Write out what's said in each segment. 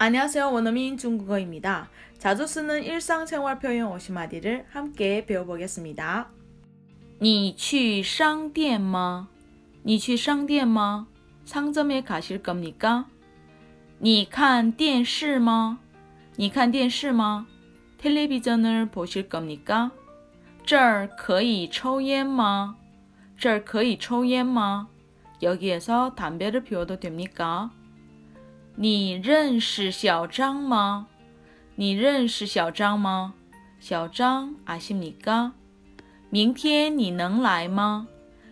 안녕하세요. 원어민 중국어입니다. 자주 쓰는 일상생활 표현 50마디를 함께 배워보겠습니다. 你去商店吗?你去商店吗? 상점에 가실 겁니까? 你看电视吗?你看电视吗? 텔레비전을 보실 겁니까? 这儿可以抽烟吗?这儿可以抽烟吗? 여기에서 담배를 피워도 됩니까? 你认识小张吗?你认识小张吗?小张 아십니까? 明天你能来吗?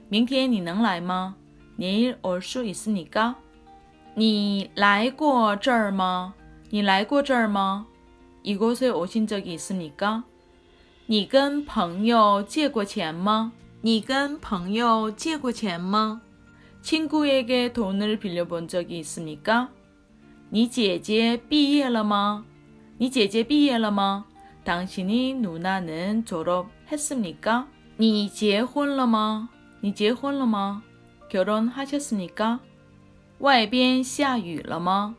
明天你能来吗? 내일 올 수 있습니까? 你来过这儿吗?你来过这儿吗? 이곳에 오신 적이 있습니까? 你跟朋友借过钱吗?你跟朋友借过钱吗? 친구에게 돈을 빌려본 적이 있습니까? 你姐姐毕业了吗?你姐姐毕业了吗? 당신이 누나는 졸업했습니까? 你结婚了吗?你结婚了吗? 결혼하셨습니까? 外边下雨了吗?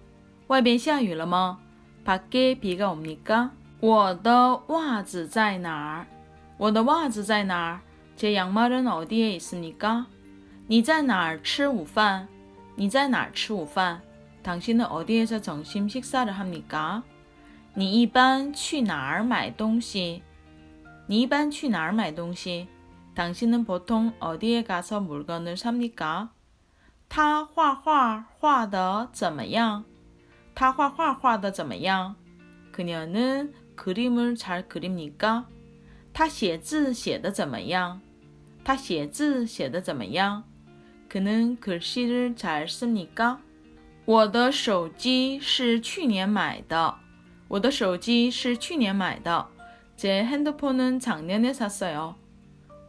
外边下雨了吗? 밖에 비가 옵니까? 我的袜子在哪儿?我的袜子在哪儿? 제 양말은 어디에 있습니까? 你在哪儿吃午饭?你在哪儿吃午饭? 당신은 어디에서 점심 식사를 합니까? 你一般去哪儿买东西?你一般去哪儿买东西? 당신은 보통 어디에 가서 물건을 삽니까? 他画画画的怎么样?他画画画的怎么样? 그녀는 그림을 잘 그립니까? 他写字写的怎么样?他写字写的怎么样? 그는 글씨를 잘 씁니까? 我的手机是去年买的.我的手机是去年买的. 제 핸드폰은 작년에 샀어요.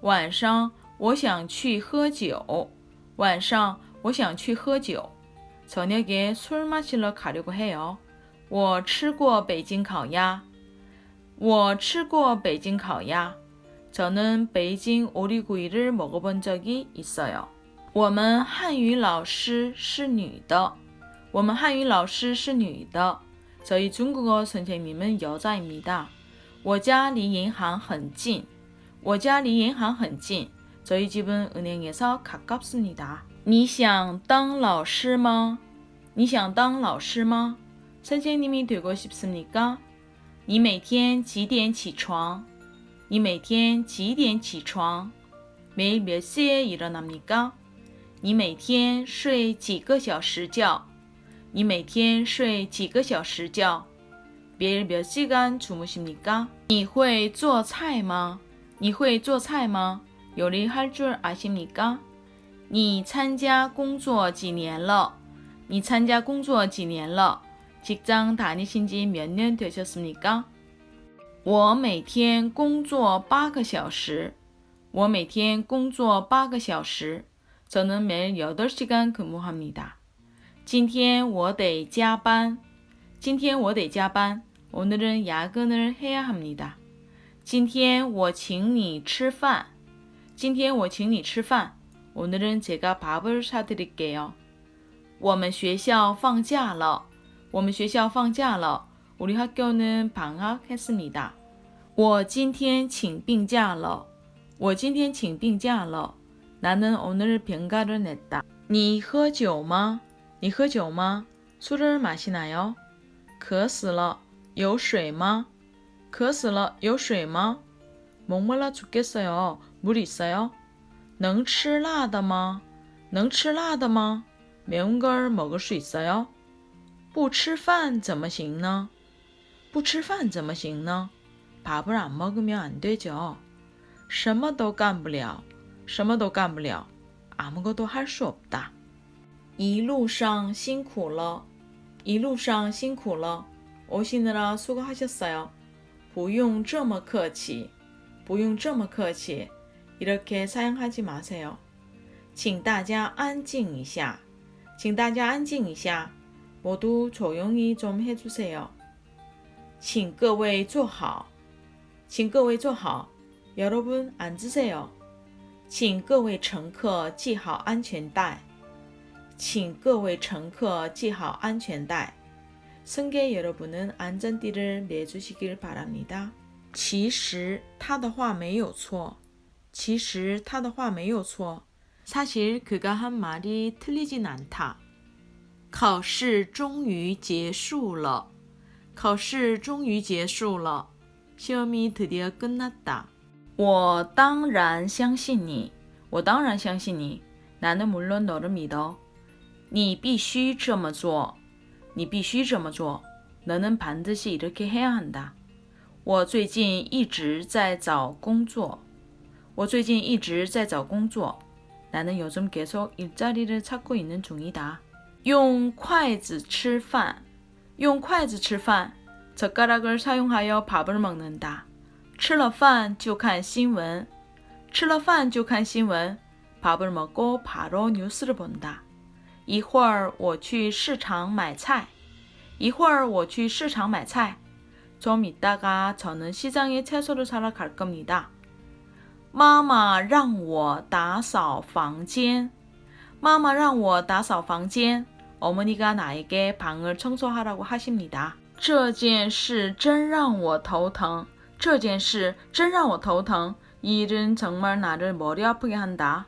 晚上我想去喝酒.晚上我想去喝酒. 저녁에 술 마시러 가려고 해요. 我吃过北京烤鸭.我吃过北京烤鸭. 저는 베이징 오리구이를 먹어본 적이 있어요. 我们汉语老师是女的. 我们汉语老师是女的. 저희 중국어 선생님은 여자입니다. 我家离银行很近.我家离银行很近. 저희 집은 은행에서 가깝습니다. 你想当老师吗?你想当老师吗? 선생님이 되고 싶습니까? 你每天几点起床?你每天几点起床? 매일 몇 시에 일어납니까? 你每天睡几个小时觉? 你每天睡几个小时觉? 매일 몇 시간 주무십니까? 你会做菜吗?你会做菜吗? 요리할 줄 아십니까? 你参加工作几年了?你参加工作几年了? 직장 다니신 지 몇 년 되셨습니까? 我每天工作八个小时.我每天工作八个小时. 저는 매일 8시간 근무합니다. 今天我得加班.今天我得加班. 오늘은 야근을 해야 합니다. 今天我请你吃饭.今天我请你吃饭. 오늘은 제가 밥을 사드릴게요. 我们学校放假了.我们学校放假了. 우리 학교는 방학했습니다. 我今天请病假了.我今天请病假了. 나는 오늘 병가를 냈다. 你喝酒吗? 你喝酒吗? 술을 마시나요? 渴死了.有水吗?渴死了.有水吗? 목말라 죽겠어요. 물 있어요? 能吃辣的吗?能吃辣的吗? 매운 걸 먹을 수 있어요? 不吃饭怎么行呢?不吃饭怎么行呢? 밥을 안 먹으면 안 되죠. 什么都干不了.什么都干不了. 아무것도 할 수 없다. 一路上辛苦了.一路上辛苦了. 오시느라 수고하셨어요. 不用这么客气.不用这么客气. 이렇게 사용하지 마세요. 请大家安静一下.请大家安静一下. 모두 조용히 좀 해주세요. 请各位坐好.请各位坐好. 여러분 앉으세요. 请各位乘客系好安全带. 请各位乘客系好安全带. 승객 여러분은 안전띠를 매주시길 바랍니다. 其实他的话没有错.其实他的话没有错. 사실 그가 한 말이 틀리진 않다. 考试终于结束了.考试终于结束了. 시험이 드디어 끝났다. 我当然相信你.我当然相信你. 나는 물론 너를 믿어. 你必须这么做.你必须这么做. 너는 반드시 이렇게 해야 한다. 我最近一直在找工作.我最近一直在找工作. 나는 요즘 계속 일자리를 찾고 있는 중이다. 用筷子吃饭.用筷子吃饭. 젓가락을 사용하여 밥을 먹는다. 吃了饭就看新闻.吃了饭就看新闻. 밥을 먹고 바로 뉴스를 본다. 一会儿我去市场买菜.一会儿我去市场买菜. 좀 있다가 저는 시장에 채소를 사러 갈 겁니다. 妈妈让我打扫房间.妈妈让我打扫房间. 어머니가 나에게 방을 청소하라고 하십니다. 这件事真让我头疼.这件事真让我头疼. 이 일은 정말 나를 머리 아프게 한다.